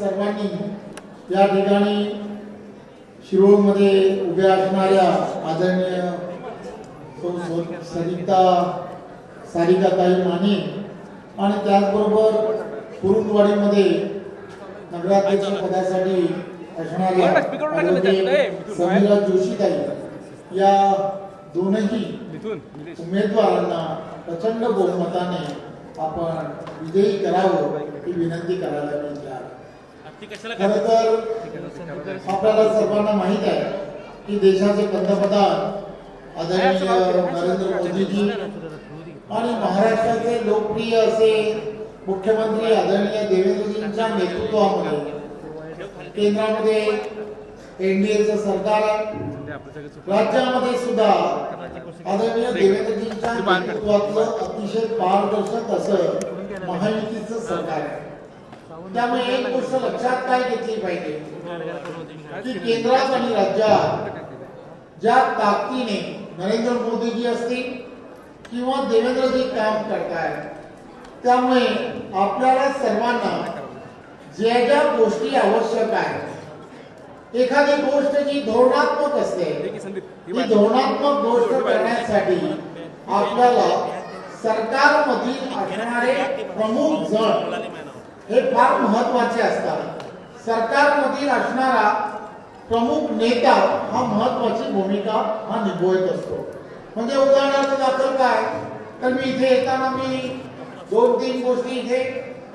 सर्वांनी या ठिकाणी शिरोळमध्ये उभ्या असणाऱ्या आदरणीय सरिता सारिकाताई माने आणि त्याचबरोबर कुरुंदवाडीमध्ये नगराध्यक्ष पदासाठी असणाऱ्या समीरा जोशीताई या दोनही उमेदवारांना प्रचंड बहुमताने आपण विजयी करावं ही विनंती करायला मी इथे आलो. खरं तर आपल्याला सर्वांना माहीत आहे की देशाचे पंतप्रधान आदरणीय नरेंद्र मोदीजी आणि महाराष्ट्राचे लोकप्रिय असे मुख्यमंत्री आदरणीय देवेंद्रजींच्या नेतृत्वामध्ये केंद्रामध्ये एनडीएचं सरकार आहे. राज्यामध्ये सुद्धा आदरणीय देवेंद्रजींच्या नेतृत्वातलं अतिशय पारदर्शक असं महायुतीचं सरकार आहे. त्यामुळे एक गोष्ट लक्षात काय घेतली पाहिजे? की केंद्रात आणि राज्यात ज्या ताकदीने नरेंद्र मोदीजी असतील किंवा देवेंद्रजी काम त्यामुळे आपल्याला सर्वांना ज्या ज्या गोष्टी आवश्यक आहेत, एखादी गोष्ट जी धोरणात्मक असते, ती धोरणात्मक गोष्ट करण्यासाठी आपल्याला सरकारमधील असणारे प्रमुख जण हे फार महत्त्वाचे असतात. सरकारमधील असणारा प्रमुख नेता हा महत्वाची भूमिका हा निभवत असतो. म्हणजे उदाहरणार्थ दाखल काय? तर मी इथे येताना मी दोन तीन गोष्टी इथे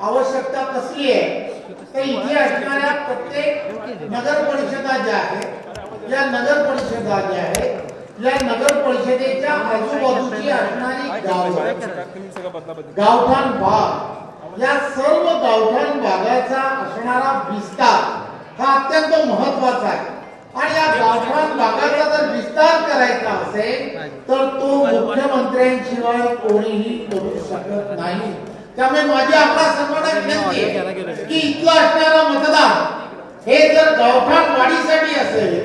आवश्यकता कसली आहे तर इथे असणाऱ्या प्रत्येक नगर परिषदा ज्या आहेत या नगर परिषदा ज्या आहेत या नगर परिषदेच्या आजूबाजूची असणारी गावं. गावठाण भाग. या सर्व गावठाण भागाचा असणारा विस्तार हा अत्यंत महत्त्वाचा आहे. आणि या गावठाण भागाचा जर विस्तार करायचा असेल तर तो मुख्यमंत्र्यांशिवाय कोणीही करू शकत नाही. त्यामुळे माझी आपला सर्वांना विनंती की इथलं असणारा मतदान हे जर गावठाण वाढीसाठी असेल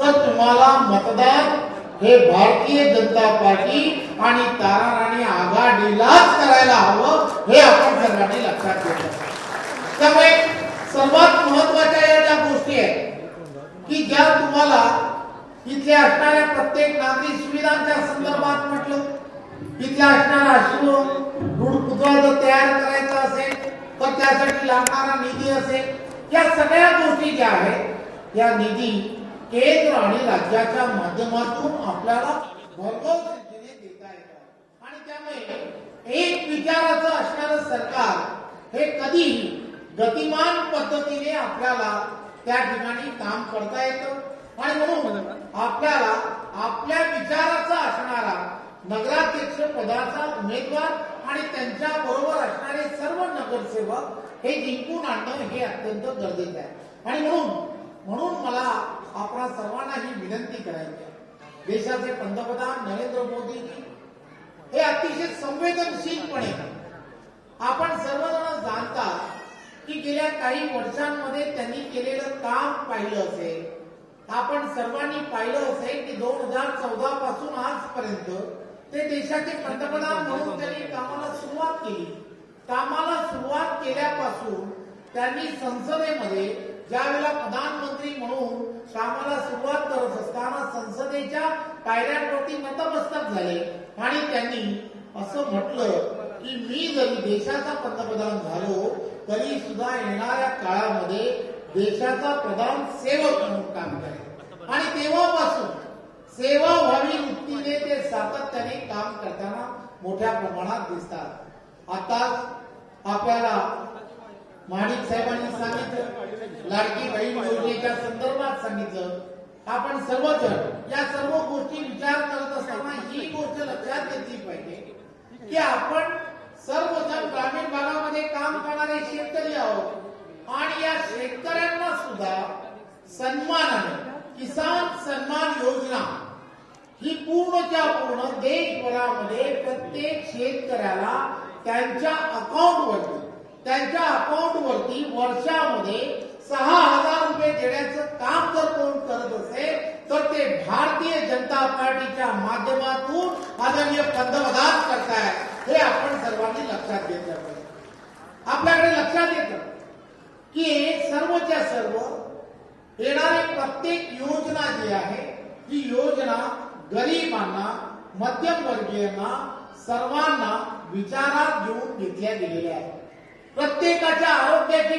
तर तुम्हाला मतदान हे भारतीय जनता पार्टी आणि तारा राणी आघाडीलाच करायला हवं हे आपण सर्वांनी लक्षात घेतलं त्यामुळे सर्वात महत्त्वाच्या या ज्या गोष्टी आहेत की ज्या तुम्हाला इथले असणाऱ्या प्रत्येक नागरी सुविधांच्या संदर्भात म्हटलं इथल्या असणारा अश्रू रुडपुतळा जर तयार करायचा असेल तर त्यासाठी लागणारा निधी असेल या सगळ्या गोष्टी ज्या आहेत या निधी केंद्र आणि राज्याच्या माध्यमातून आपल्याला भरघोस रीतीने देता येतात आणि त्यामुळे एक विचाराचं असणारं सरकार हे कधीही गतिमान पद्धतीने आपल्याला त्या ठिकाणी काम करता येतं. आणि म्हणून आपल्याला आपल्या विचाराचा असणारा नगराध्यक्ष पदाचा उमेदवार आणि त्यांच्या बरोबर असणारे सर्व नगरसेवक हे जिंकून आणणं हे अत्यंत गरजेचं आहे. आणि म्हणून म्हणून मला आपल्या सर्वांना ही विनंती करायची आहे. देशाचे पंतप्रधान नरेंद्र मोदीजी हे अतिशय संवेदनशीलपणे आपण सर्वजण जाणता की गेल्या काही वर्षांमध्ये त्यांनी केलेलं काम पाहिलं असेल. आपण सर्वांनी पाहिलं असेल की दोन हजार चौदा पासून आजपर्यंत ते देशाचे पंतप्रधान म्हणून त्यांनी कामाला सुरुवात केली. कामाला सुरुवात केल्यापासून त्यांनी संसदेमध्ये ज्यावेळेला प्रधानमंत्री म्हणून कामाला सुरुवात करत असताना संसदेच्या पायऱ्यांवरती नतमस्तक झाले आणि त्यांनी असं म्हटलं की मी जरी देशाचा पंतप्रधान झालो तरी सुद्धा येणाऱ्या काळामध्ये देशाचा प्रधान सेवक म्हणून काम करेल आणि तेव्हापासून सेवा व्हावी वृत्तीने ते सातत्याने काम करताना मोठ्या प्रमाणात दिसतात. आता आपल्याला माणिक साहेबांनी सांगितलं लाडकी बहीण योजनेच्या संदर्भात सांगितलं आपण सर्वजण या सर्व गोष्टी विचार करत असताना ही गोष्ट लक्षात घेतली पाहिजे. की आपण सर्वजण ग्रामीण भागामध्ये काम करणारे शेतकरी आहोत. आणि या शेतकऱ्यांना सुद्धा सन्मानाने किसान सन्मान योजना ही पूर्णच्या पूर्ण देशभरामध्ये प्रत्येक शेतकऱ्याला त्यांच्या अकाउंटवरती त्यांच्या अकाउंटवरती वर्षामध्ये सहा हजार रुपये देण्याचं काम जर कोण करत असेल तर ते भारतीय जनता माध्यमातून आदरणीय पंतप्रधान करताय. हे आपण सर्वांनी लक्षात घेतलं पाहिजे. आपल्याकडे लक्षात येतं की सर्व सर्वच्या सर्व येणारी प्रत्येक योजना जी आहे, ती योजना गरिबांना, मध्यमवर्गीयांना, सर्वांना विचारात घेऊन घेतल्या गेलेल्या आहेत. प्रत्येकाच्या आरोग्याची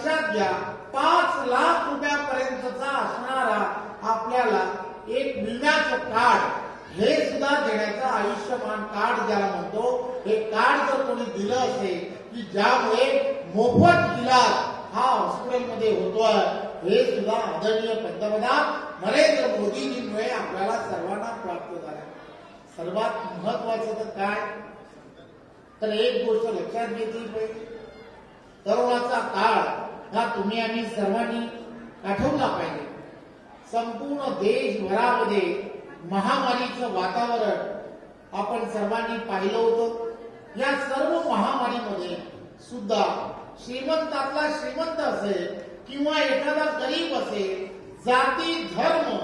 लक्षात घ्या पाच लाख रुपयापर्यंतचा असणारा आपल्याला एक विम्याचं कार्ड हे सुद्धा देण्याचं आयुष्यमान कार्ड ज्याला म्हणतो हे कार्ड जर कोणी दिलं असेल की ज्यामुळे मोफत इलाज हा हॉस्पिटलमध्ये होतोय हे सुद्धा आदरणीय पंतप्रधान नरेंद्र मोदीजींमुळे आपल्याला सर्वांना प्राप्त झाला. सर्वात महत्वाचं तर काय? तर एक गोष्ट लक्षात घेतली पाहिजे. तरुणाचा काळ हा तुम्ही आम्ही सर्वांनी आठवला पाहिजे. संपूर्ण देशभरामध्ये महामारीचं वातावरण आपण सर्वांनी पाहिलं होतं. या सर्व महामारीमध्ये सुद्धा श्रीमंतातला श्रीमंत असेल किंवा एखादा गरीब असेल जाती धर्म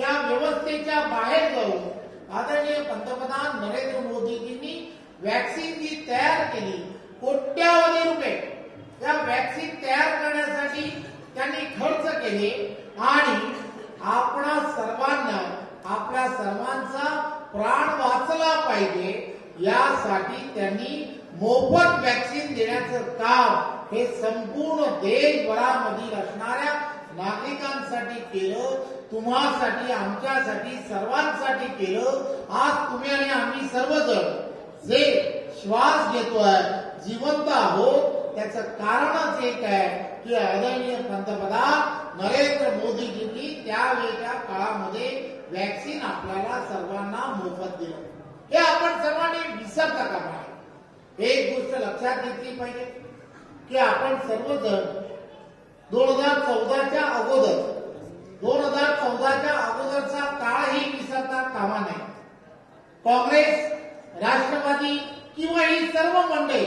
या व्यवस्थेच्या बाहेर जाऊन आदरणीय पंतप्रधान नरेंद्र मोदीजींनी वॅक्सिन जी तयार केली. कोट्यावधी रुपये. या वॅक्सिन तयार करण्यासाठी त्यांनी खर्च केले आणि आपणा सर्वांना आपल्या सर्वांचा प्राण वाचला पाहिजे. यासाठी त्यांनी मोफत वॅक्सिन देण्याचं काम हे संपूर्ण देशभरामधील असणाऱ्या नागरिकांसाठी केलं तुम्हासाठी आमच्यासाठी सर्वांसाठी केलं. आज तुम्ही आणि आम्ही सर्वजण जे श्वास घेतोय जिवंत आहोत त्याचं कारणच एक आहे की आदरणीय पंतप्रधान नरेंद्र मोदीजींनी त्यावेळेच्या काळामध्ये वॅक्सिन आपल्याला सर्वांना मोफत दिलं. हे आपण सर्वांनी विसरता का पाहिजे एक गोष्ट लक्षात घेतली पाहिजे की आपण सर्वजण दोन हजार चौदाच्या अगोदर दोन हजार चौदाच्या अगोदरचा काळही विसरता कामा नाही काँग्रेस राष्ट्रवादी किंवा ही सर्व मंडळी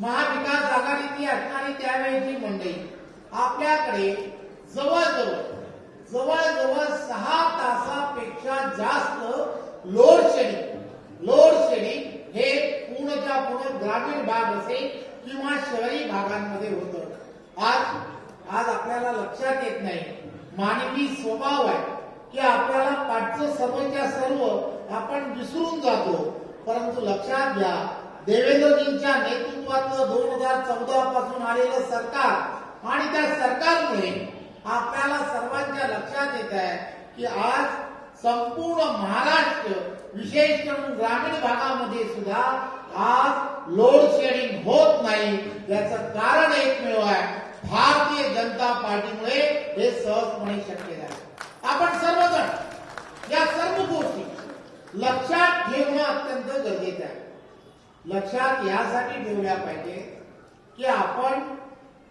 महाविकास आघाडीची असणारी त्यावेळीची मंडळी. आपल्याकडे जवळजवळ जवळजवळ सहा तासापेक्षा जास्त लोड शेडिंग लोड शेडिंग हे पूर्णच्या पूर्ण ग्रामीण भाग असेल किंवा शहरी भागांमध्ये होतं. आज आज आपल्याला लक्षात येत नाही. मानवी स्वभाव आहे की आपल्याला पाठचं सर्वच्या सर्व आपण विसरून जातो. परंतु लक्षात घ्या देवेंद्रजींच्या नेतृत्वातलं दोन हजार चौदा पासून आलेलं सरकार आणि त्या सरकारमुळे आपल्याला सर्वांच्या लक्षात येत आहे की आज संपूर्ण महाराष्ट्र विशेष करून ग्रामीण भागामध्ये सुद्धा आज लोड शेडिंग होत नाही. याचं कारण एकमेव आहे भारतीय जनता पार्टीमुळे हे सहजपणे शक्य झाले. आपण सर्वजण या सर्व गोष्टी लक्षात ठेवणं अत्यंत गरजेचं लक्षात यासाठी ठेवल्या पाहिजे की आपण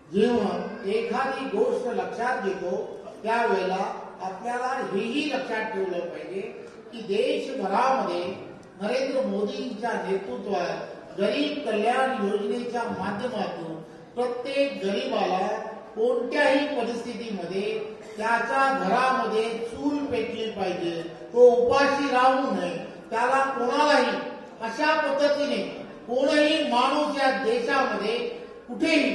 जेव्हा एखादी गोष्ट लक्षात घेतो त्यावेळेला आपल्याला हेही लक्षात ठेवलं पाहिजे की देशभरामध्ये नरेंद्र मोदींच्या नेतृत्वात गरीब कल्याण योजनेच्या माध्यमातून प्रत्येक गरीबाला कोणत्याही परिस्थितीमध्ये त्याच्या घरामध्ये चूल पेटली पाहिजे तो उपाशी राहू नये त्याला कोणालाही अशा पद्धतीने कोणही माणूस या देशामध्ये कुठेही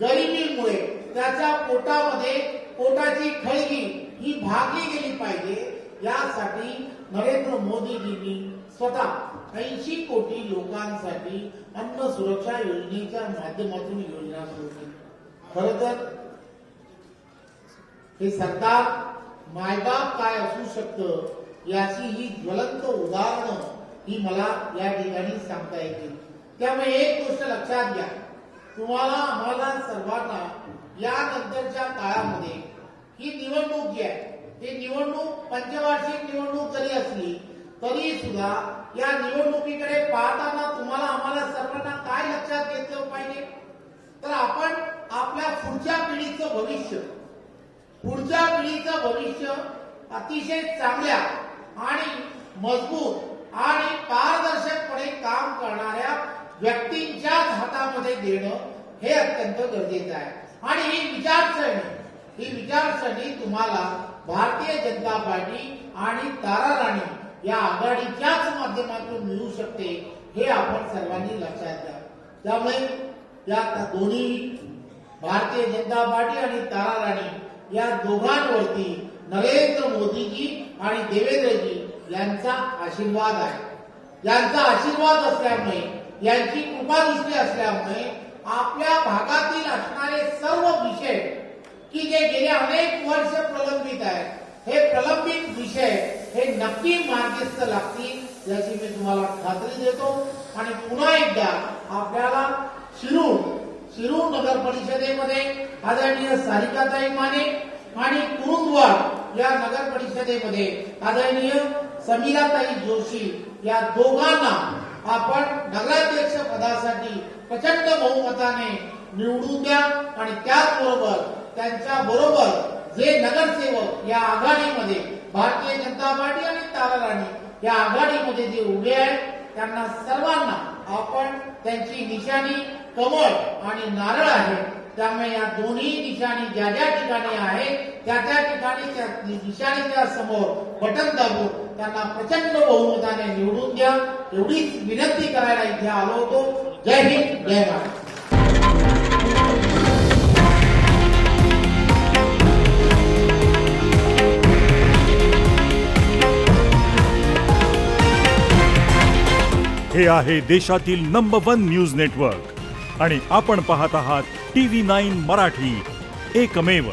गरिबीमुळे त्याच्या पोटामध्ये पोटाची खळगी ही भागली गेली पाहिजे यासाठी नरेंद्र मोदीजींनी स्वतः ऐंशी कोटी लोकांसाठी अन्न सुरक्षा योजनेच्या माध्यमातून योजना सुरू केली. खर तर हे सरकार मायबाप काय असू शकतं याची ही ज्वलंत उदाहरणं ही मला या ठिकाणी सांगता येतील. त्यामुळे एक गोष्ट लक्षात घ्या. तुम्हाला आम्हाला सर्वांना या नंतरच्या काळामध्ये ही निवडणूक जी आहे ही निवडणूक पंचवार्षिक निवडणूक जरी असली तरी सुद्धा या निवडणुकीकडे पाहताना तुम्हाला आम्हाला सर्वांना काय लक्षात घेतलं पाहिजे? तर आपण आपल्या पुढच्या पिढीचं भविष्य पुढच्या पिढीचं भविष्य अतिशय चांगल्या आणि मजबूत आणि पारदर्शक व्यक्तींच्याच हातामध्ये देणं हे अत्यंत गरजेचं आहे. आणि ही विचारसरणी ही विचारसरणी तुम्हाला भारतीय जनता पार्टी आणि तारा राणी या आघाडीच्याच माध्यमातून मिळू शकते हे आपण सर्वांनी लक्षात घ्या. त्यामुळे या दोन्ही भारतीय जनता पार्टी आणि तारा राणी या दोघांवरती नरेंद्र मोदीजी आणि देवेंद्रजी यांचा आशीर्वाद आहे. यांचा आशीर्वाद असल्यामुळे यांची कृपादृष्टी असल्यामुळे आपल्या भागातील असणारे सर्व विषय की जे गेले अनेक वर्ष प्रलंबित आहेत हे प्रलंबित विषय हे नक्की मार्गस्थ लागतील याची मी तुम्हाला खात्री देतो. आणि पुन्हा एकदा आपल्याला शिरूर शिरूर नगर परिषदेमध्ये आदरणीय सारिकाताई माने आणि कुरुंदवाड या नगर परिषदेमध्ये आदरणीय समीराताई जोशी या दोघांना आपण नगराध्यक्ष पदासाठी प्रचंड बहुमताने निवडून द्या आणि त्याचबरोबर त्यांच्या बरोबर जे नगरसेवक या आघाडीमध्ये भारतीय जनता पार्टी आणि तारा राणी या आघाडीमध्ये जे उभे आहेत त्यांना सर्वांना आपण त्यांची निशाणी कमळ आणि नारळ आहे. त्यामुळे या दोन्ही निशाणी ज्या ज्या ठिकाणी आहेत त्या त्या ठिकाणी त्या निशाणीच्या समोर बटन दाबून त्यांना प्रचंड बहुमताने निवडून द्या. एवढीच विनंती करायला इथे आलो होतो. जय हिंद जय महाराष्ट्र. हे आहे देशातील नंबर वन न्यूज नेटवर्क आणि आपण पाहत आहात टी व्ही नाईन मराठी. एकमेव